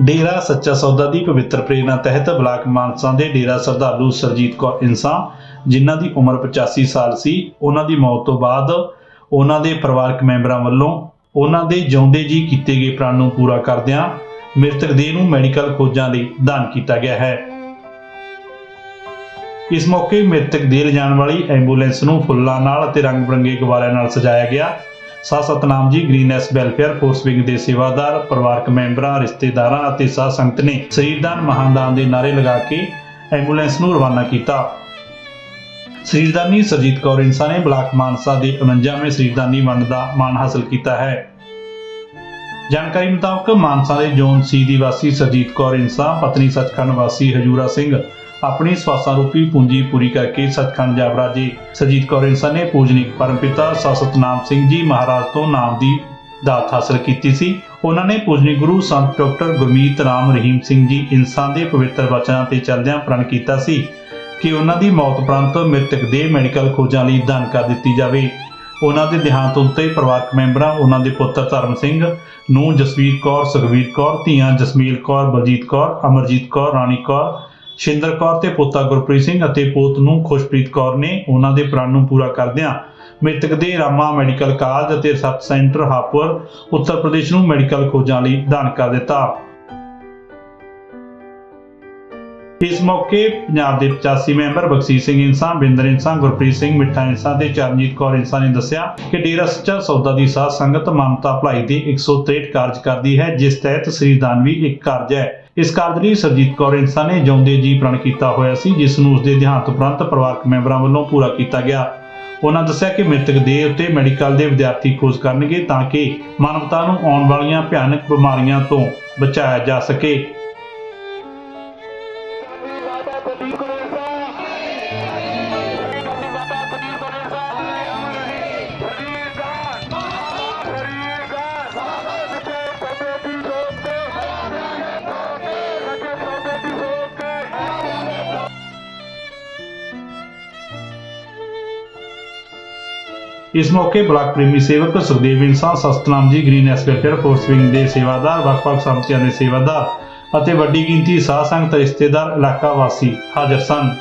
ਡੇਰਾ ਸੱਚਾ ਸੌਦਾ ਦੀ ਪਵਿੱਤਰ ਪ੍ਰੇਰਣਾ ਤਹਿਤ ਬਲਾਕ ਮਾਨਸਾ ਦੇ ਡੇਰਾ ਸਰਦਾਲੂ ਸਰਜੀਤ ਕੌਰ ਇਨਸਾਨ ਜਿਨ੍ਹਾਂ ਦੀ ਉਮਰ 85 ਸਾਲ ਸੀ, ਉਹਨਾਂ ਦੀ ਮੌਤ ਤੋਂ ਬਾਅਦ ਉਹਨਾਂ ਦੇ ਪਰਿਵਾਰਕ ਮੈਂਬਰਾਂ ਵੱਲੋਂ ਉਹਨਾਂ ਦੇ ਜਿਉਂਦੇ ਜੀ ਕੀਤੇ ਗਏ ਪ੍ਰਾਣ ਨੂੰ ਪੂਰਾ ਕਰਦਿਆਂ ਮ੍ਰਿਤਕ ਦੇਹ ਨੂੰ ਮੈਡੀਕਲ ਖੋਜਾਂ ਲਈ ਦਾਨ ਕੀਤਾ ਗਿਆ ਹੈ। ਇਸ ਮੌਕੇ ਮ੍ਰਿਤਕ ਦੇਹ ਲਿਜਾਣ ਵਾਲੀ ਐਂਬੂਲੈਂਸ ਨੂੰ ਫੁੱਲਾਂ ਨਾਲ ਅਤੇ ਰੰਗ ਬਰੰਗੇ ਗੁਬਾਰਿਆਂ ਨਾਲ ਸਜਾਇਆ ਗਿਆ। ਸਾਧ ਸਤਨਾਮ ਜੀ ਗ੍ਰੀਨੈਸ ਵੈਲਫੇਅਰ ਫੋਰਸ ਵਿੰਗ ਦੇ ਸੇਵਾਦਾਰ, ਪਰਿਵਾਰਕ ਮੈਂਬਰਾਂ, ਰਿਸ਼ਤੇਦਾਰਾਂ ਅਤੇ ਸਾਧ ਸੰਗਤ ਨੇ ਸਰੀਰਦਾਨ ਮਹਾਨਦਾਨ ਦੇ ਨਾਰੇ ਲਗਾ ਕੇ ਐਂਬੂਲੈਂਸ ਨੂੰ ਰਵਾਨਾ ਕੀਤਾ। ਸਰੀਰਦਾਨੀ ਸਰਜੀਤ ਕੌਰ ਇਨਸਾ ਨੇ ਬਲਾਕ ਮਾਨਸਾ ਦੇ 49ਵੇਂ ਸਰੀਰਦਾਨੀ ਵੰਡ ਦਾ ਮਾਣ ਹਾਸਲ ਕੀਤਾ ਹੈ। ਜਾਣਕਾਰੀ ਮੁਤਾਬਕ ਮਾਨਸਾ ਦੇ ਜੋਨ ਸੀ ਦੀ ਵਾਸੀ ਸਰਜੀਤ ਕੌਰ ਇਨਸਾ, ਪਤਨੀ ਸੱਚਖੰਡ ਵਾਸੀ ਹਜੂਰਾ ਸਿੰਘ ਆਪਣੀ ਸਵਾਸਾਂ ਰੂਪੀ ਪੂੰਜੀ ਪੂਰੀ ਕਰਕੇ ਸਚਖੰਡ ਜਾ ਬਰਾਜੇ ਸਰਜੀਤ ਕੌਰ ਇਨਸਾ ਨੇ ਪੂਜਨੀਕ ਪਰਮਪਿਤਾ ਸਤਨਾਮ ਸਿੰਘ ਜੀ ਮਹਾਰਾਜ ਤੋਂ ਨਾਮ ਦੀ ਦਾਤ ਹਾਸਲ ਕੀਤੀ ਸੀ। ਉਹਨਾਂ ਨੇ ਪੂਜਨੀ ਗੁਰੂ ਸੰਤ ਡਾਕਟਰ ਗੁਰਮੀਤ ਰਾਮ ਰਹੀਮ ਸਿੰਘ ਜੀ ਇਨਸਾਂ ਦੇ ਪਵਿੱਤਰ ਵਚਨਾਂ ਤੇ ਚੱਲਦਿਆਂ ਪ੍ਰਣ ਕੀਤਾ ਸੀ ਕਿ ਉਹਨਾਂ ਦੀ ਮੌਤ ਉਪਰੰਤ ਮ੍ਰਿਤਕ ਦੇਹ ਮੈਡੀਕਲ ਖੋਜਾਂ ਲਈ ਦਾਨ ਕਰ ਦਿੱਤੀ ਜਾਵੇ। ਉਹਨਾਂ ਦੇ ਦੇਹਾਂਤ ਉੱਤੇ ਪਰਿਵਾਰਕ ਮੈਂਬਰਾਂ, ਉਹਨਾਂ ਦੇ ਪੁੱਤਰ ਧਰਮ ਸਿੰਘ ਨੂੰ ਜਸਵੀਰ ਕੌਰ, ਸੁਖਵੀਰ ਕੌਰ, ਧੀਆਂ ਜਸਮੀਲ ਕੌਰ, ਬਲਜੀਤ ਕੌਰ, ਅਮਰਜੀਤ ਕੌਰ, ਰਾਣੀ ਕੌਰ ਸ਼ਿੰਦਰ ਕੌਰ ਤੇ ਪੋਤਾ ਗੁਰਪ੍ਰੀਤ ਸਿੰਘ ਅਤੇ ਪੋਤ ਨੂੰ ਖੁਸ਼ਪ੍ਰੀਤ ਕੌਰ ਨੇ ਉਹਨਾਂ ਦੇ ਪ੍ਰਾਣ ਨੂੰ ਪੂਰਾ ਕਰਦਿਆਂ ਮ੍ਰਿਤਕ ਦੇ ਰਾਮਾ ਮੈਡੀਕਲ ਕਾਲਜ ਅਤੇ ਸਬ ਸੈਂਟਰ ਹਾਪੁਰ, ਉੱਤਰ ਪ੍ਰਦੇਸ਼ ਨੂੰ ਮੈਡੀਕਲ ਖੋਜਾਂ ਲਈ ਦਾਨ ਕਰ ਦਿੱਤਾ। ਇਸ ਮੌਕੇ ਪੰਜਾਬ ਦੇ 85 ਮੈਂਬਰ ਬਖਸ਼ੀਸ਼ ਸਿੰਘ ਇਨਸਾਨ ਬਿੰਦਰ ਇਨਸਾਨ ਗੁਰਪ੍ਰੀਤ ਸਿੰਘ, ਮਿੱਠਾ ਇਨਸਾਨ ਤੇ ਚਰਨਜੀਤ ਕੌਰ ਇਨਸਾਨ ਨੇ ਦੱਸਿਆ ਕਿ ਡੇਰਾ ਸੱਚਾ ਸੌਦਾ ਦੀ ਸਾਧ ਸੰਗਤ ਮਮਤਾ ਭਲਾਈ ਦੇ 163 ਕਾਰਜ ਕਰਦੀ ਹੈ, ਜਿਸ ਤਹਿਤ ਸ੍ਰੀਦਾਨ ਵੀ ਇੱਕ ਕਾਰਜ ਹੈ। ਇਸ ਕਾਰਜ ਲਈ ਸਰਜੀਤ ਕੌਰ ਇਨਸਾਨ ਨੇ ਜਿਉਂਦੇ ਜੀ ਪ੍ਰਣ ਕੀਤਾ ਹੋਇਆ ਸੀ, ਜਿਸ ਨੂੰ ਉਸਦੇ ਦੇਹਾਂਤ ਉਪਰੰਤ ਪਰਿਵਾਰਕ ਮੈਂਬਰਾਂ ਵੱਲੋਂ ਪੂਰਾ ਕੀਤਾ ਗਿਆ। ਉਹਨਾਂ ਦੱਸਿਆ ਕਿ ਮ੍ਰਿਤਕ ਦੇਹ ਉੱਤੇ ਮੈਡੀਕਲ ਦੇ ਵਿਦਿਆਰਥੀ ਖੋਜ ਕਰਨਗੇ ਤਾਂ ਕਿ ਮਾਨਵਤਾ ਨੂੰ ਆਉਣ ਵਾਲੀਆਂ ਭਿਆਨਕ ਬਿਮਾਰੀਆਂ ਤੋਂ ਬਚਾਇਆ ਜਾ ਸਕੇ। ਇਸ ਮੌਕੇ ਬਲਾਕ ਪ੍ਰੇਮੀ ਸੇਵਕ ਸੁਖਦੇਵ ਇਨਸਾਨ ਸਤਨਾਮ ਜੀ, ਗ੍ਰੀਨ ਐਸਪੈਕਟਰ ਫੋਰਸ ਵਿੰਗ ਦੇ ਸੇਵਾਦਾਰ, ਵੱਖ-ਵੱਖ ਸੰਸਥਾਵਾਂ ਦੇ ਸੇਵਾਦਾਰ ਅਤੇ ਵੱਡੀ ਗਿਣਤੀ ਸਾਧ ਸੰਗਤ ਰਿਸ਼ਤੇਦਾਰ, ਇਲਾਕਾ ਵਾਸੀ ਹਾਜ਼ਰ ਸਨ।